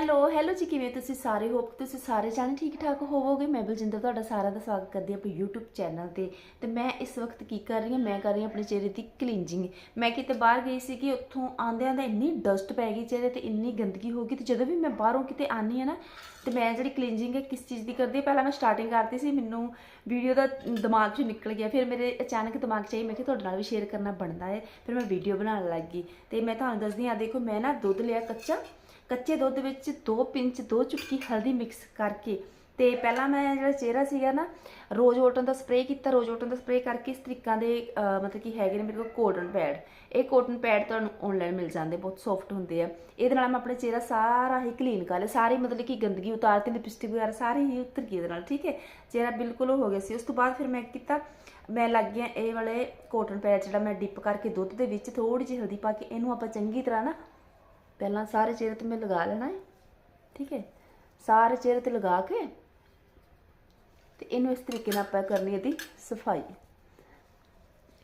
Hello hello ਜੀ, ਕਿਵੇਂ ਤੁਸੀਂ ਸਾਰੇ? ਹੋਪ ਤੁਸੀਂ ਸਾਰੇ ਜਾਣੇ ਠੀਕ ਠਾਕ ਹੋਵੋਗੇ। ਮੈਂ ਬਲਜਿੰਦਰ, ਤੁਹਾਡਾ ਸਾਰਿਆਂ ਦਾ ਸਵਾਗਤ ਕਰਦੀ ਹਾਂ ਆਪਣੇ YouTube ਚੈਨਲ ਤੇ। ਤੇ ਮੈਂ ਇਸ ਵਕਤ ਕੀ ਕਰ ਰਹੀ ਹਾਂ? ਮੈਂ ਕਰ ਰਹੀ ਹਾਂ ਆਪਣੇ ਚਿਹਰੇ ਦੀ ਕਲੀਨਜਿੰਗ ਮੈਂ ਕਿਤੇ ਬਾਹਰ ਗਈ ਸੀ ਕਿ ਉੱਥੋਂ ਆਂਦਿਆਂ ਦਾ ਇੰਨੀ ਡਸਟ ਪੈ ਗਈ ਚਿਹਰੇ ਤੇ, ਇੰਨੀ ਗੰਦਗੀ ਹੋ ਗਈ। ਤੇ ਜਦੋਂ ਵੀ ਮੈਂ ਬਾਹਰੋਂ ਕਿਤੇ ਆਨੀ ਆ ਨਾ, ਤੇ ਮੈਂ ਜਿਹੜੀ ਕਲੀਨਜਿੰਗ ਹੈ, ਕਿਸ ਚੀਜ਼ ਦੀ ਕਰਦੀ ਹਾਂ? ਪਹਿਲਾਂ ਮੈਂ ਸਟਾਰਟਿੰਗ ਕਰਦੀ ਸੀ, ਮੈਨੂੰ ਵੀਡੀਓ ਦਾ ਦਿਮਾਗ 'ਚ ਨਿਕਲ ਗਿਆ। ਫਿਰ ਮੇਰੇ ਅਚਾਨਕ ਦਿਮਾਗ 'ਚ ਆਈ, ਮੈਂ ਕਿ ਤੁਹਾਡੇ ਨਾਲ ਵੀ ਸ਼ੇਅਰ ਕਰਨਾ ਬਣਦਾ ਹੈ। ਫਿਰ ਮੈਂ ਵੀਡੀਓ ਬਣਾਉਣ ਲੱਗ ਗਈ। ਤੇ ਮੈਂ ਤੁਹਾਨੂੰ ਦੱਸਦੀ ਹਾਂ ਦੇਖੋ, ਮੈਂ ਨਾ ਦੁੱਧ ਲਿਆ ਕੱਚਾ ਕੱਚੇ ਦੁੱਧ ਵਿੱਚ 2 ਪਿੰਚ 2 ਚੁਟਕੀ ਹਲਦੀ ਮਿਕਸ ਕਰਕੇ ਤੇ ਪਹਿਲਾਂ ਮੈਂ ਜਿਹੜਾ ਚਿਹਰਾ ਸੀਗਾ ਨਾ, ਰੋਜ਼ ਵਾਟਰ ਦਾ ਸਪਰੇਅ ਕੀਤਾ, ਰੋਜ਼ ਵਾਟਰ ਦਾ ਸਪਰੇਅ ਕਰਕੇ ਇਸ ਤਰੀਕਾਂ ਦੇ ਮਤਲਬ ਕਿ ਹੈਗੇ ਨੇ ਮੇਰੇ ਕੋਲ ਕੋਟਨ ਪੈਡ ਇਹ ਕੋਟਨ ਪੈਡ ਤੁਹਾਨੂੰ ਆਨਲਾਈਨ ਮਿਲ ਜਾਂਦੇ, ਬਹੁਤ ਸੌਫਟ ਹੁੰਦੇ ਆ। ਇਹਦੇ ਨਾਲ ਮੈਂ ਆਪਣਾ ਚਿਹਰਾ ਸਾਰਾ ਹੀ ਕਲੀਨ ਕਰ ਲਿਆ, ਸਾਰੀ ਮਤਲਬ ਕਿ ਗੰਦਗੀ ਉਤਾਰਤੀ ਲਿਪਸਟਿਕ ਵਗੈਰਾ ਸਾਰੀ ਹੀ ਉਤਰ ਗਈ ਇਹਦੇ ਨਾਲ, ਠੀਕ ਹੈ? ਚਿਹਰਾ ਬਿਲਕੁਲ ਹੋ ਗਿਆ ਸੀ। ਉਸ ਤੋਂ ਬਾਅਦ ਫਿਰ ਮੈਂ ਕੀ ਕੀਤਾ, ਮੈਂ ਲੱਗ ਗਿਆ ਇਹ ਵਾਲੇ ਕੋਟਨ ਪੈਡ ਜਿਹੜਾ ਮੈਂ ਡਿਪ ਕਰਕੇ ਦੁੱਧ ਦੇ ਵਿੱਚ ਥੋੜੀ ਜਿਹੀ ਹਲਦੀ ਪਾ ਕੇ, ਇਹਨੂੰ ਆਪਾਂ ਚੰਗੀ ਤਰ੍ਹਾਂ ਨਾ ਪਹਿਲਾਂ ਸਾਰੇ ਚਿਹਰੇ ਤੇ ਮੈਂ ਲਗਾ ਲੈਣਾ ਹੈ, ਠੀਕ ਹੈ? ਸਾਰੇ ਚਿਹਰੇ ਤੇ ਲਗਾ ਕੇ ਤੇ ਇਹਨੂੰ ਇਸ ਤਰੀਕੇ ਨਾਲ ਆਪਾਂ ਕਰਨੀ ਇਹਦੀ ਸਫ਼ਾਈ।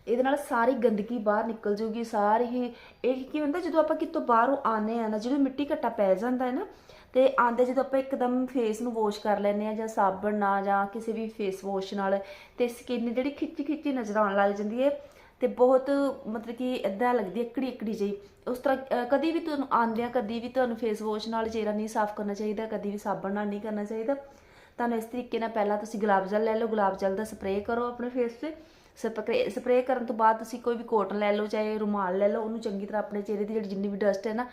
ਇਹਦੇ ਨਾਲ ਸਾਰੀ ਗੰਦਗੀ ਬਾਹਰ ਨਿਕਲ ਜੂਗੀ ਸਾਰੀ ਹੀ ਇਹ ਕੀ ਹੁੰਦਾ, ਜਦੋਂ ਆਪਾਂ ਕਿਤੋਂ ਬਾਹਰੋਂ ਆਨੇ ਆ ਨਾ ਜਦੋਂ ਮਿੱਟੀ ਘੱਟਾ ਪੈ ਜਾਂਦਾ ਹੈ ਨਾ, ਤੇ ਆਂਦੇ ਜਦੋਂ ਆਪਾਂ ਇੱਕਦਮ ਫੇਸ ਨੂੰ ਵਾਸ਼ ਕਰ ਲੈਨੇ ਆ ਜਾਂ ਸਾਬਣ ਨਾਲ ਜਾਂ ਕਿਸੇ ਵੀ ਫੇਸ ਵਾਸ਼ ਨਾਲ, ਤੇ ਸਕਿਨ ਜਿਹੜੀ ਖਿੱਚੀ ਖਿੱਚੀ ਨਜ਼ਰ ਆਉਣ ਲੱਗ ਜਾਂਦੀ ਹੈ ਤੇ ਬਹੁਤ ਮਤਲਬ ਕਿ ਇਦਾਂ ਲੱਗਦੀ ਹੈ, ਇਕੜੀ ਇਕੜੀ ਜਿਹੀ। ਉਸ ਤਰ੍ਹਾਂ ਕਦੀ ਵੀ ਤੁਹਾਨੂੰ ਆਂਦਿਆਂ ਕਦੀ ਵੀ ਤੁਹਾਨੂੰ ਫੇਸ ਵਾਸ਼ ਨਾਲ ਚਿਹਰਾ ਨਹੀਂ ਸਾਫ਼ ਕਰਨਾ ਚਾਹੀਦਾ, ਕਦੀ ਵੀ ਸਾਬਣ ਨਾਲ ਨਹੀਂ ਕਰਨਾ ਚਾਹੀਦਾ। ਤੁਹਾਨੂੰ ਇਸ ਤਰੀਕੇ ਨਾਲ ਪਹਿਲਾਂ ਤੁਸੀਂ ਗੁਲਾਬ ਜਲ ਲੈ ਲਓ, ਗੁਲਾਬ ਜਲ ਦਾ ਸਪਰੇਅ ਕਰੋ ਆਪਣੇ ਫੇਸ ਤੇ ਸਪਰੇ ਸਪਰੇਅ ਕਰਨ ਤੋਂ ਬਾਅਦ ਤੁਸੀਂ ਕੋਈ ਵੀ ਕੋਟਨ ਲੈ ਲਓ, ਚਾਹੇ ਰੁਮਾਲ ਲੈ ਲਓ, ਉਹਨੂੰ ਚੰਗੀ ਤਰ੍ਹਾਂ ਆਪਣੇ ਚਿਹਰੇ ਦੀ ਜਿਹੜੀ ਜਿੰਨੀ ਵੀ ਡਸਟ ਹੈ ਨਾ,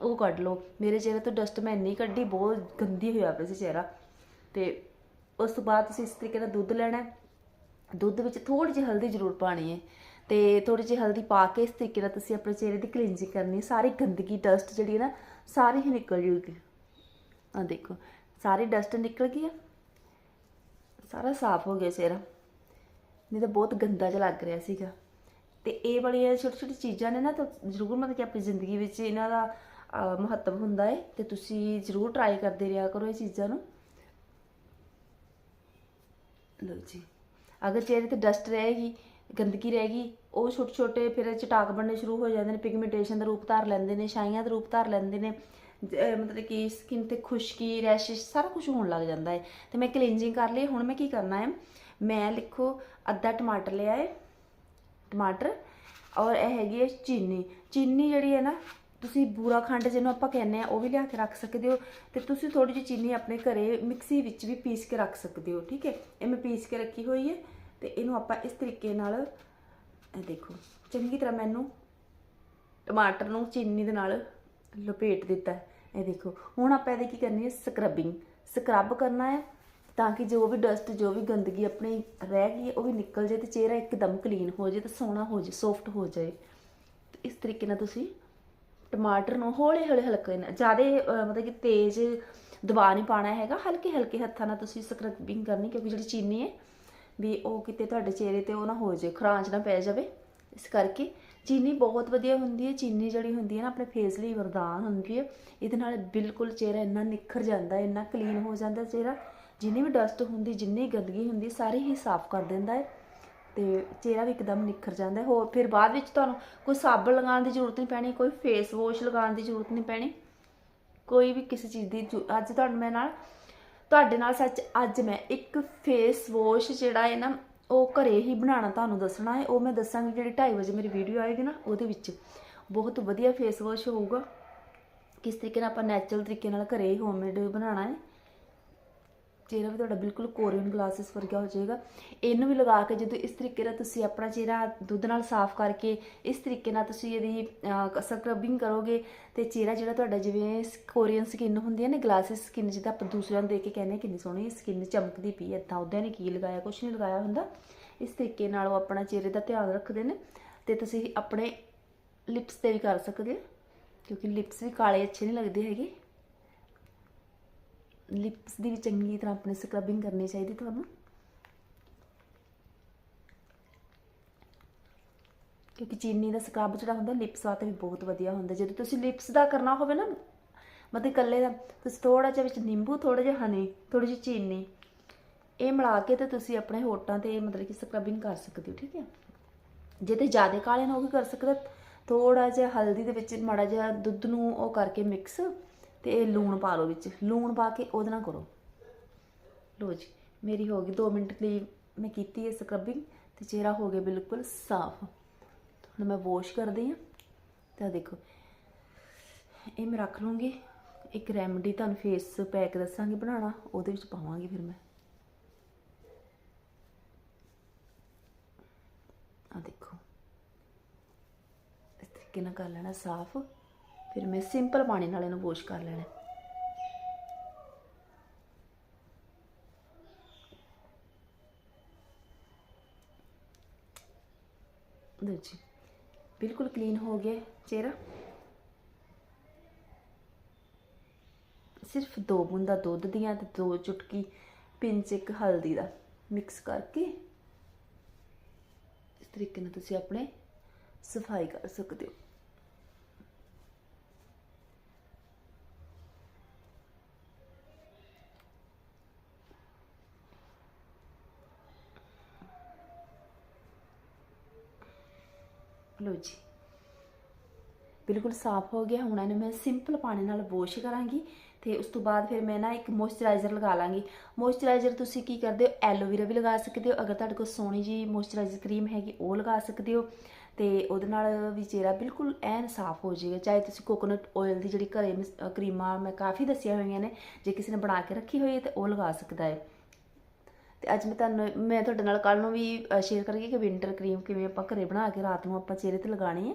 ਉਹ ਕੱਢ ਲਓ। ਮੇਰੇ ਚਿਹਰੇ ਤੋਂ ਡਸਟ ਮੈਂ ਇੰਨੀ ਕੱਢੀ, ਬਹੁਤ ਗੰਦੀ ਹੋਇਆ ਪਿਆ ਸੀ ਚਿਹਰਾ। ਤੇ ਉਸ ਤੋਂ ਬਾਅਦ ਤੁਸੀਂ ਇਸ ਤਰੀਕੇ ਨਾਲ ਦੁੱਧ ਲੈਣਾ ਦੁੱਧ ਵਿੱਚ ਥੋੜੀ ਜਿਹੀ ਹਲਦੀ ਜ਼ਰੂਰ ਪਾਣੀ ਹੈ। ਤੇ ਥੋੜੀ ਜਿਹੀ ਹਲਦੀ ਪਾ ਕੇ ਇਸ ਤਰੀਕੇ ਨਾਲ ਤੁਸੀਂ ਆਪਣੇ ਚਿਹਰੇ ਦੀ ਕਲੀਨਜਿੰਗ ਕਰਨੀ ਹੈ। ਸਾਰੀ ਗੰਦਗੀ ਡਸਟ ਜਿਹੜੀ ਹੈ ਨਾ, ਸਾਰੀ ਹੀ ਨਿਕਲ ਜੂਗੀ। ਆ ਦੇਖੋ, ਸਾਰੀ ਡਸਟ ਨਿਕਲ ਗਈ ਆ। ਸਾਰਾ ਸਾਫ਼ ਹੋ ਗਿਆ ਚਿਹਰਾ। ਨਹੀਂ ਤਾਂ ਬਹੁਤ ਗੰਦਾ ਜਿਹਾ ਲੱਗ ਰਿਹਾ ਸੀਗਾ। ਤੇ ਇਹ ਵਾਲੀਆਂ ਛੋਟੀ ਛੋਟੀ ਚੀਜ਼ਾਂ ਨੇ ਨਾ, ਤਾਂ ਜ਼ਰੂਰ ਮਤਲਬ ਕਿ ਆਪਣੀ ਜ਼ਿੰਦਗੀ ਵਿੱਚ ਇਹਨਾਂ ਦਾ ਮਹੱਤਵ ਹੁੰਦਾ ਹੈ। ਤੇ ਤੁਸੀਂ ਜ਼ਰੂਰ ਟਰਾਈ ਕਰਦੇ ਰਿਹਾ ਕਰੋ ਇਹ ਚੀਜ਼ਾਂ ਨੂੰ। ਲਓ ਜੀ। ਅਗਰ ਚਿਹਰੇ ਤੇ ਡਸਟ ਰਹੇਗੀ ਗੰਦਗੀ ਰਹਿ ਗਈ, ਉਹ ਛੋਟੇ ਛੋਟੇ ਫਿਰ ਚਟਾਕ ਬਣਨੇ ਸ਼ੁਰੂ ਹੋ ਜਾਂਦੇ ਨੇ ਪਿਗਮੈਂਟੇਸ਼ਨ ਦਾ ਰੂਪ ਧਾਰ ਲੈਂਦੇ ਨੇ, ਛਾਈਆਂ ਦਾ ਰੂਪ ਧਾਰ ਲੈਂਦੇ ਨੇ ਮਤਲਬ ਕਿ ਸਕਿਨ ਤੇ ਖੁਸ਼ਕੀ ਰੈਸ਼ਿਸ਼ ਸਾਰਾ ਕੁਝ ਹੋਣ ਲੱਗ ਜਾਂਦਾ ਹੈ। ਤੇ ਮੈਂ ਕਲੀਨਜਿੰਗ ਕਰ ਲਈ, ਹੁਣ ਮੈਂ ਕੀ ਕਰਨਾ ਹੈ, ਮੈਂ ਲਿਖੋ ਅੱਧਾ ਟਮਾਟਰ ਲਿਆ ਹੈ, ਟਮਾਟਰ, ਔਰ ਇਹ ਹੈਗੀ ਹੈ ਚੀਨੀ। ਚੀਨੀ ਜਿਹੜੀ ਹੈ ਨਾ, ਤੁਸੀਂ ਬੂਰਾ ਖੰਡ ਜਿਹਨੂੰ ਆਪਾਂ ਕਹਿੰਦੇ ਆ ਉਹ ਵੀ ਲਿਆ ਕੇ ਰੱਖ ਸਕਦੇ ਹੋ, ਤੇ ਤੁਸੀਂ ਥੋੜੀ ਜਿਹੀ ਚੀਨੀ ਆਪਣੇ ਘਰੇ ਮਿਕਸੀ ਵਿੱਚ ਵੀ ਪੀਸ ਕੇ ਰੱਖ ਸਕਦੇ ਹੋ, ਠੀਕ ਹੈ? ਇਹ ਮੈਂ ਪੀਸ ਕੇ ਰੱਖੀ ਹੋਈ ਹੈ। ਤੇ ਇਹਨੂੰ ਆਪਾਂ ਇਸ ਤਰੀਕੇ ਨਾਲ, ਇਹ ਦੇਖੋ, ਚੰਗੀ ਤਰ੍ਹਾਂ ਮੈਨੂੰ ਟਮਾਟਰ ਨੂੰ ਚੀਨੀ ਦੇ ਨਾਲ ਲਪੇਟ ਦਿੱਤਾ ਇਹ ਦੇਖੋ, ਹੁਣ ਆਪਾਂ ਇਹਦੇ ਕੀ ਕਰਨੀ ਹੈ? ਸਕਰਬਿੰਗ ਸਕਰਬ ਕਰਨਾ ਹੈ ਤਾਂ ਕਿ ਜੋ ਵੀ ਡਸਟ ਜੋ ਵੀ ਗੰਦਗੀ ਆਪਣੀ ਰਹਿ ਗਈ ਉਹ ਵੀ ਨਿਕਲ ਜਾਏ ਤੇ ਚਿਹਰਾ ਇੱਕਦਮ ਕਲੀਨ ਹੋ ਜਾਏ ਤੇ ਸੋਹਣਾ ਹੋ ਜਾਏ ਸੌਫਟ ਹੋ ਜਾਏ। ਤੇ ਇਸ ਤਰੀਕੇ ਨਾਲ ਤੁਸੀਂ ਟਮਾਟਰ ਨੂੰ ਹੌਲੇ ਹੌਲੇ ਹਲਕੇ ਨਾਲ ਜ਼ਿਆਦਾ ਮਤਲਬ ਕਿ ਤੇਜ਼ ਦਬਾ ਨਹੀਂ ਪਾਣਾ ਹੈਗਾ। ਹਲਕੇ ਹਲਕੇ ਹੱਥਾਂ ਨਾਲ ਤੁਸੀਂ ਸਕਰਬਿੰਗ ਕਰਨੀ ਕਿਉਂਕਿ ਜਿਹੜੀ ਚੀਨੀ ਹੈ ਵੀ ਉਹ ਕਿਤੇ ਤੁਹਾਡੇ ਚਿਹਰੇ ਤੇ ਉਹ ਨਾ ਹੋ ਜਾਏ ਖਰਾਂਚ ਨਾ ਪੈ ਜਾਵੇ। ਇਸ ਕਰਕੇ ਚੀਨੀ ਬਹੁਤ ਵਧੀਆ ਹੁੰਦੀ ਹੈ। ਚੀਨੀ ਜਿਹੜੀ ਹੁੰਦੀ ਹੈ ਨਾ, ਆਪਣੇ ਫੇਸ ਲਈ ਵਰਦਾਨ ਹੁੰਦੀ ਹੈ। ਇਹਦੇ ਨਾਲ ਬਿਲਕੁਲ ਚਿਹਰਾ ਇੰਨਾ ਨਿਖਰ ਜਾਂਦਾ, ਇੰਨਾ ਕਲੀਨ ਹੋ ਜਾਂਦਾ ਚਿਹਰਾ। ਜਿੰਨੀ ਵੀ ਡਸਟ ਹੁੰਦੀ, ਜਿੰਨੀ ਗੰਦਗੀ ਹੁੰਦੀ, ਸਾਰੀ ਹੀ ਸਾਫ਼ ਕਰ ਦਿੰਦਾ ਹੈ। ਤੇ ਚਿਹਰਾ ਵੀ ਇੱਕਦਮ ਨਿਖਰ ਜਾਂਦਾ ਹੋਰ ਫਿਰ ਬਾਅਦ ਵਿੱਚ ਤੁਹਾਨੂੰ ਕੋਈ ਸਾਬਣ ਲਗਾਉਣ ਦੀ ਜ਼ਰੂਰਤ ਨਹੀਂ ਪੈਣੀ, ਕੋਈ ਫੇਸ ਵਾਸ਼ ਲਗਾਉਣ ਦੀ ਜ਼ਰੂਰਤ ਨਹੀਂ ਪੈਣੀ। ਕੋਈ ਵੀ ਕਿਸੇ ਚੀਜ਼ ਦੀ ਜ਼ਰੂ- ਅੱਜ ਤੁਹਾਨੂੰ ਮੈਂ ਨਾਲ ਤੁਹਾਡੇ ਨਾਲ ਸੱਚ ਅੱਜ ਮੈਂ ਇੱਕ ਫੇਸ ਵਾਸ਼ ਜਿਹੜਾ ਹੈ ਨਾ, ਉਹ ਘਰੇ ਹੀ ਬਣਾਉਣਾ ਤੁਹਾਨੂੰ ਦੱਸਣਾ ਹੈ। ਉਹ ਮੈਂ ਦੱਸਾਂਗੀ ਜਿਹੜੀ 2:30 ਵਜੇ ਮੇਰੀ ਵੀਡੀਓ ਆਏਗੀ ਨਾ, ਉਹਦੇ ਵਿੱਚ। ਬਹੁਤ ਵਧੀਆ ਫੇਸ ਵਾਸ਼ ਹੋਊਗਾ। ਕਿਸ ਤਰੀਕੇ ਨਾਲ ਆਪਾਂ ਨੈਚੁਰਲ ਤਰੀਕੇ ਨਾਲ ਘਰੇ ਹੀ ਹੋਮਮੇਡ ਬਣਾਉਣਾ ਹੈ। ਚਿਹਰਾ ਵੀ ਤੁਹਾਡਾ ਬਿਲਕੁਲ ਕੋਰੀਅਨ ਗਲਾਸਿਸ ਵਰਗਾ ਹੋ ਜਾਏਗਾ। ਇਹਨੂੰ ਵੀ ਲਗਾ ਕੇ ਜਦੋਂ ਇਸ ਤਰੀਕੇ ਨਾਲ ਤੁਸੀਂ ਆਪਣਾ ਚਿਹਰਾ ਦੁੱਧ ਨਾਲ ਸਾਫ਼ ਕਰਕੇ ਇਸ ਤਰੀਕੇ ਨਾਲ ਤੁਸੀਂ ਇਹਦੀ ਸਕਰਬਿੰਗ ਕਰੋਗੇ ਤੇ ਚਿਹਰਾ ਜਿਹੜਾ ਤੁਹਾਡਾ ਜਿਵੇਂ ਕੋਰੀਅਨ ਸਕਿਨ ਹੁੰਦੀ ਹੈ ਨਾ, ਗਲਾਸਿਸ ਸਕਿਨ ਜਿਹਦਾ ਆਪਾਂ ਦੂਸਰਿਆਂ ਨੂੰ ਦੇਖ ਕੇ ਕਹਿੰਦੇ ਕਿੰਨੀ ਸੋਹਣੀ ਸਕਿਨ ਚਮਕਦੀ ਪਈ ਹੈ ਤਾਂ ਉਹਦੇ ਨੇ ਕੀ ਲਗਾਇਆ ਕੁਝ ਨਹੀਂ ਲਗਾਇਆ ਹੁੰਦਾ। ਇਸ ਤਰੀਕੇ ਨਾਲ ਉਹ ਆਪਣਾ ਚਿਹਰੇ ਦਾ ਧਿਆਨ ਰੱਖਦੇ ਨੇ ਤੇ ਤੁਸੀਂ ਆਪਣੇ ਲਿਪਸ ਤੇ ਵੀ ਕਰ ਸਕਦੇ ਹੋ, ਕਿਉਂਕਿ ਲਿਪਸ ਵੀ ਕਾਲੇ ਅੱਛੇ ਨਹੀਂ ਲੱਗਦੇ ਹੈਗੇ। ਲਿਪਸ ਦੀ ਵੀ ਚੰਗੀ ਤਰ੍ਹਾਂ ਆਪਣੇ ਸਕਰਬਿੰਗ ਕਰਨੀ ਚਾਹੀਦੀ ਤੁਹਾਨੂੰ। ਕਿਉਂਕਿ ਚੀਨੀ ਦਾ ਸਕਰਬ ਜਿਹੜਾ ਹੁੰਦਾ, ਲਿਪਸ ਵਾਸਤੇ ਵੀ ਬਹੁਤ ਵਧੀਆ ਹੁੰਦਾ। ਜਦੋਂ ਤੁਸੀਂ ਲਿਪਸ ਦਾ ਕਰਨਾ ਹੋਵੇ ਨਾ, ਮਤਲਬ ਇਕੱਲੇ ਦਾ, ਤੁਸੀਂ ਥੋੜਾ ਜਿਹਾ ਵਿੱਚ ਨਿੰਬੂ ਥੋੜਾ ਜਿਹਾ ਹਨੀ ਥੋੜੀ ਜਿਹੀ ਚੀਨੀ, ਇਹ ਮਿਲਾ ਕੇ ਤੇ ਤੁਸੀਂ ਆਪਣੇ ਹੋਟਾਂ ਤੇ ਮਤਲਬ ਕਿ ਸਕਰਬਿੰਗ ਕਰ ਸਕਦੇ ਹੋ, ਠੀਕ ਹੈ। ਜੇ ਤੇ ਜ਼ਿਆਦਾ ਕਾਲੇ ਨੇ ਉਹ ਵੀ ਕਰ ਸਕਦੇ ਥੋੜਾ ਜਿਹਾ ਹਲਦੀ ਦੇ ਵਿੱਚ ਮਾੜਾ ਜਿਹਾ ਦੁੱਧ ਨੂੰ ਉਹ ਕਰਕੇ ਮਿਕਸ ਤੇ ਇਹ ਲੂਣ ਪਾ ਲਓ ਵਿੱਚ। ਲੂਣ ਪਾ ਕੇ ਉਹਦੇ ਨਾਲ ਕਰੋ। ਲੋ ਜੀ, ਮੇਰੀ ਹੋ ਗਈ 2 ਮਿੰਟ ਲਈ ਮੈਂ ਕੀਤੀ ਹੈ ਸਕਰਬਿੰਗ ਤੇ ਚਿਹਰਾ ਹੋ ਗਿਆ ਬਿਲਕੁਲ ਸਾਫ਼। ਹੁਣ ਮੈਂ ਵਾਸ਼ ਕਰਦੀ ਹਾਂ ਤਾਂ ਦੇਖੋ, ਇਹ ਮੈਂ ਰੱਖ ਲੂੰਗੀ। ਇੱਕ ਰੈਮਡੀ ਤੁਹਾਨੂੰ ਫੇਸ ਪੈਕ ਦੱਸਾਂਗੀ ਬਣਾਉਣਾ, ਉਹਦੇ ਵਿੱਚ ਪਾਵਾਂਗੀ ਫਿਰ ਮੈਂ। ਆ ਦੇਖੋ, ਇਸ ਤਰੀਕੇ ਨਾਲ ਕਰ ਲੈਣਾ ਸਾਫ਼। ਫਿਰ ਮੈਂ ਸਿੰਪਲ ਪਾਣੀ ਨਾਲ ਇਹਨੂੰ ਵਾਸ਼ ਕਰ ਲੈਣਾ। ਲਓ ਜੀ, ਬਿਲਕੁਲ ਕਲੀਨ ਹੋ ਗਿਆ ਚਿਹਰਾ। ਸਿਰਫ ਦੋ ਬੂੰਦਾਂ ਦੁੱਧ ਦੀਆਂ ਤੇ ਦੋ ਚੁਟਕੀ ਪਿੰਚ ਇੱਕ ਹਲਦੀ ਦਾ ਮਿਕਸ ਕਰਕੇ ਇਸ ਤਰੀਕੇ ਨਾਲ ਤੁਸੀਂ ਆਪਣੇ ਸਫ਼ਾਈ ਕਰ ਸਕਦੇ ਹੋ। ਲਓ ਜੀ। ਬਿਲਕੁਲ ਸਾਫ਼ ਹੋ ਗਿਆ। ਹੁਣ ਇਹਨੂੰ ਮੈਂ ਸਿੰਪਲ ਪਾਣੀ ਨਾਲ ਵਾਸ਼ ਕਰਾਂਗੀ ਤੇ ਉਸ ਤੋਂ ਬਾਅਦ ਫਿਰ ਮੈਂ ਨਾ ਇੱਕ ਮੋਇਸਚਰਾਈਜ਼ਰ ਲਗਾ ਲਾਂਗੀ। ਮੋਇਸਚਰਾਈਜ਼ਰ ਤੁਸੀਂ ਕੀ ਕਰਦੇ ਹੋ? ਐਲੋਵੇਰਾ ਵੀ ਲਗਾ ਸਕਦੇ ਹੋ। ਅਗਰ ਤੁਹਾਡੇ ਕੋਲ ਸੋਹਣੀ ਜੀ ਮੋਇਸਚਰਾਈਜ਼ਰ ਕਰੀਮ ਹੈਗੀ, ਉਹ ਲਗਾ ਸਕਦੇ ਹੋ। ਤੇ ਉਹਦੇ ਨਾਲ ਵੀ ਚਿਹਰਾ ਬਿਲਕੁਲ ਐਨ ਸਾਫ਼ ਹੋ ਜਾਏਗਾ। ਚਾਹੇ ਤੁਸੀਂ ਕੋਕੋਨਟ ਆਇਲ ਦੀ ਜਿਹੜੀ ਘਰੇ ਮਿਸ- ਕਰੀਮਾਂ ਮੈਂ ਕਾਫੀ ਦੱਸੀਆਂ ਹੋਈਆਂ ਨੇ। ਜੇ ਕਿਸੇ ਨੇ ਬਣਾ ਕੇ ਰੱਖੀ ਹੋਈ ਹੈ ਤੇ ਉਹ ਲਗਾ ਸਕਦਾ ਹੈ। ਤੇ ਅੱਜ ਮੈਂ ਤੁਹਾਨੂੰ, ਮੈਂ ਤੁਹਾਡੇ ਨਾਲ ਕੱਲ ਨੂੰ ਵੀ ਸ਼ੇਅਰ ਕਰਾਂਗੀ ਕਿ ਵਿੰਟਰ ਕਰੀਮ ਕਿਵੇਂ ਆਪਾਂ ਘਰੇ ਬਣਾ ਕੇ ਰਾਤ ਨੂੰ ਆਪਾਂ ਚਿਹਰੇ ਤੇ ਲਗਾਣੀ ਹੈ।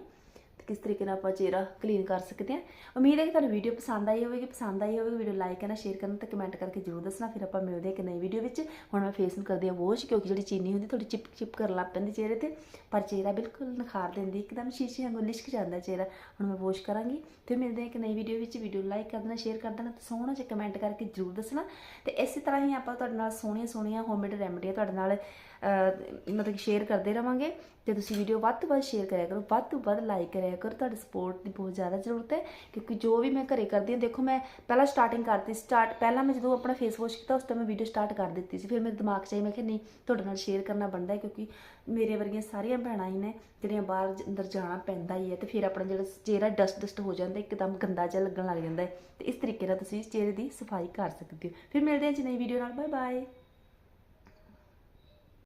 ਕਿਸ ਤਰੀਕੇ ਨਾਲ ਆਪਾਂ ਚਿਹਰਾ ਕਲੀਨ ਕਰ ਸਕਦੇ ਹਾਂ। ਉਮੀਦ ਹੈ ਕਿ ਤੁਹਾਨੂੰ ਵੀਡੀਓ ਪਸੰਦ ਆਈ ਹੋਵੇਗੀ। ਪਸੰਦ ਆਈ ਹੋਵੇਗੀ ਵੀਡੀਓ ਲਾਈਕ ਕਰਨਾ ਸ਼ੇਅਰ ਕਰਨਾ ਤੇ ਕਮੈਂਟ ਕਰਕੇ ਜਰੂਰ ਦੱਸਣਾ। ਫਿਰ ਆਪਾਂ ਮਿਲਦੇ ਹਾਂ ਇੱਕ ਨਈ ਵੀਡੀਓ ਵਿੱਚ। ਹੁਣ ਮੈਂ ਫੇਸ ਨੂੰ ਕਰਦੀ ਹਾਂ ਵਾਸ਼ ਕਿਉਂਕਿ ਜਿਹੜੀ ਚੀਨੀ ਹੁੰਦੀ ਥੋੜੀ ਚਿਪ ਚਿਪ ਕਰਨ ਲੱਗ ਪੈਂਦੀ ਚਿਹਰੇ ਤੇ। ਪਰ ਚਿਹਰਾ ਬਿਲਕੁਲ ਨਖਾਰ ਦਿੰਦੀ, ਇੱਕਦਮ ਸ਼ੀਸ਼ੇ ਵਾਂਗੂ ਲਿਸ਼ਕ ਜਾਂਦਾ ਚਿਹਰਾ। ਹੁਣ ਮੈਂ ਵਾਸ਼ ਕਰਾਂਗੀ। ਫਿਰ ਮਿਲਦੇ ਹਾਂ ਇੱਕ ਨਈ ਵੀਡੀਓ ਵਿੱਚ। ਵੀਡੀਓ ਲਾਈਕ ਕਰ ਦੇਣਾ ਸ਼ੇਅਰ ਕਰ ਦੇਣਾ ਤੇ ਸੋਹਣਾ ਜਿਹਾ ਕਮੈਂਟ ਕਰਕੇ ਜਰੂਰ ਦੱਸਣਾ। ਤੇ ਇਸੇ ਤਰ੍ਹਾਂ ਹੀ ਆਪਾਂ ਤੁਹਾਡੇ ਨਾਲ ਸੋਹਣੀਆਂ ਸੋਹਣੀਆਂ ਹੋਮਮੇਡ ਰੈਮਡੀਆਂ ਤੁਹਾਡੇ ਨਾਲ ਮਤਲਬ ਕਿ ਸ਼ੇਅਰ ਕਰਦੇ ਰਵਾਂਗੇ ਤੇ ਤੁਸੀਂ ਵੀਡੀਓ ਵੱਧ ਤੋਂ ਵੱਧ ਸ਼ੇਅਰ ਕਰਿਆ ਕਰੋ, ਵੱਧ ਤੋਂ ਵੱਧ ਲਾਈਕ ਕਰਿਆ ਕਰੋ, ਤੁਹਾਡੀ ਸਪੋਰਟ ਦੀ ਬਹੁਤ ਜ਼ਿਆਦਾ ਜ਼ਰੂਰਤ ਹੈ ਕਿਉਂਕਿ ਜੋ ਵੀ ਮੈਂ ਘਰੇ ਕਰਦੀ ਹਾਂ, ਦੇਖੋ ਮੈਂ ਪਹਿਲਾਂ ਸਟਾਰਟਿੰਗ ਕਰਤੀ ਸਟਾਰਟ ਪਹਿਲਾਂ ਮੈਂ ਜਦੋਂ ਆਪਣਾ ਫੇਸ ਵਾਸ਼ ਕੀਤਾ, ਉਸ ਟਾਈਮ ਮੈਂ ਵੀਡੀਓ ਸਟਾਰਟ ਕਰ ਦਿੱਤੀ ਸੀ, ਫਿਰ ਮੇਰੇ ਦਿਮਾਗ 'ਚ ਆਈ, ਮੈਂ ਕਿਹਾ ਨਹੀਂ, ਤੁਹਾਡੇ ਨਾਲ ਸ਼ੇਅਰ ਕਰਨਾ ਬਣਦਾ ਹੈ ਕਿਉਂਕਿ ਮੇਰੇ ਵਰਗੀਆਂ ਸਾਰੀਆਂ ਭੈਣਾਂ ਹੀ ਨੇ ਜਿਹੜੀਆਂ ਬਾਹਰ ਅੰਦਰ ਜਾਣਾ ਪੈਂਦਾ ਹੀ ਹੈ ਤੇ ਫਿਰ ਆਪਣਾ ਜਿਹੜਾ ਚਿਹਰਾ ਡਸਟ ਡਸਟ ਹੋ ਜਾਂਦਾ, ਇੱਕਦਮ ਗੰਦਾ ਜਿਹਾ ਲੱਗਣ ਲੱਗ ਜਾਂਦਾ ਹੈ ਤੇ ਇਸ ਤਰੀਕੇ ਨਾਲ ਤੁਸੀਂ ਚਿਹਰੇ ਦੀ ਸਫ਼ਾਈ ਕਰ ਸਕਦੇ ਹੋ। ਫਿਰ ਮਿਲਦੇ ਹਾਂ ਜੀ ਨਈ ਵੀਡੀਓ ਨਾਲ ਬਾਏ ਬਾਏ